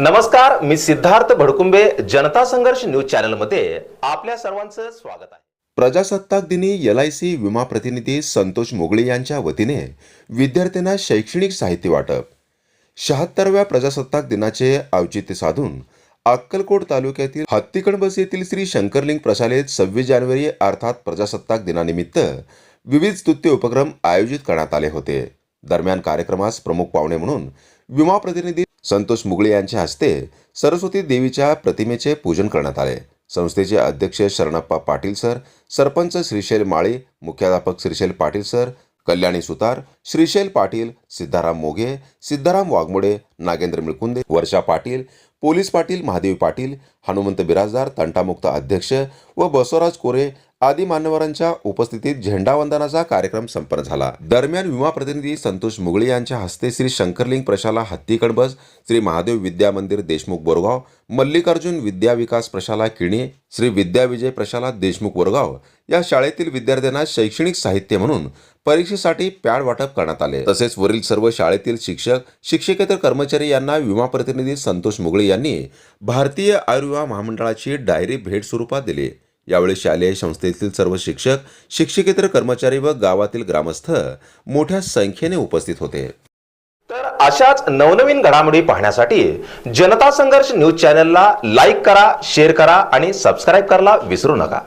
नमस्कार मी सिद्धार्थ भडकुंबे जनता संघर्ष न्यूज चॅनलमध्ये आपल्या सर्वांचं स्वागत आहे. प्रजासत्ताक दिनी एल आय सी विमा प्रतिनिधी संतोष मोगळे यांच्या वतीने विद्यार्थ्यांना शैक्षणिक साहित्य वाटप. शहात्तरव्या प्रजासत्ताक दिनाचे औचित्य साधून अक्कलकोट तालुक्यातील हत्तीकणबस येथील श्री शंकरलिंग प्रशालेत सव्वीस जानेवारी अर्थात प्रजासत्ताक दिनानिमित्त विविध स्तुत्य उपक्रम आयोजित करण्यात आले होते. दरम्यान कार्यक्रमास प्रमुख पाहुणे म्हणून विमा प्रतिनिधी संतोष मुगळे यांच्या हस्ते सरस्वती देवीच्या प्रतिमेचे पूजन करण्यात आले. संस्थेचे अध्यक्ष शरणप्पा पाटील सर सरपंच श्रीशैल माळी मुख्याध्यापक श्रीशैल पाटील सर कल्याणी सुतार श्रीशैल पाटील सिद्धाराम मोघे सिद्धाराम वाघमोडे नागेंद्र मिळकुंदे वर्षा पाटील पोलीस पाटील महादेव पाटील हनुमंत बिराजदार तंटामुक्त अध्यक्ष व बसवराज कोरे आदी मान्यवरांच्या उपस्थितीत झेंडावंदनाचा कार्यक्रम संपन्न झाला. दरम्यान विमा प्रतिनिधी संतोष मुगळे यांच्या हस्ते श्री शंकरलिंग प्रशाला हत्तीकडबस श्री महादेव विद्या मंदिर देशमुख बोरगाव मल्लिकार्जुन विद्या विकास प्रशाला किणी श्री विद्या विजय प्रशाला देशमुख बोरगाव या शाळेतील विद्यार्थ्यांना शैक्षणिक साहित्य म्हणून परीक्षेसाठी पॅड वाटप करण्यात आले. तसेच वरील सर्व शाळेतील शिक्षक शिक्षकेतर कर्मचारी यांना विमा प्रतिनिधी संतोष मुगळे यांनी भारतीय आयुर्विमा महामंडळाची डायरी भेट स्वरूपात दिली. यावेळी शालेय संस्थेतील सर्व शिक्षक शिक्षकेतर कर्मचारी व गावातील ग्रामस्थ मोठ्या संख्येने उपस्थित होते. तर अशाच नवनवीन घडामोडी पाहण्यासाठी जनता संघर्ष न्यूज चॅनलला लाईक करा शेअर करा आणि सबस्क्राईब करायला विसरू नका.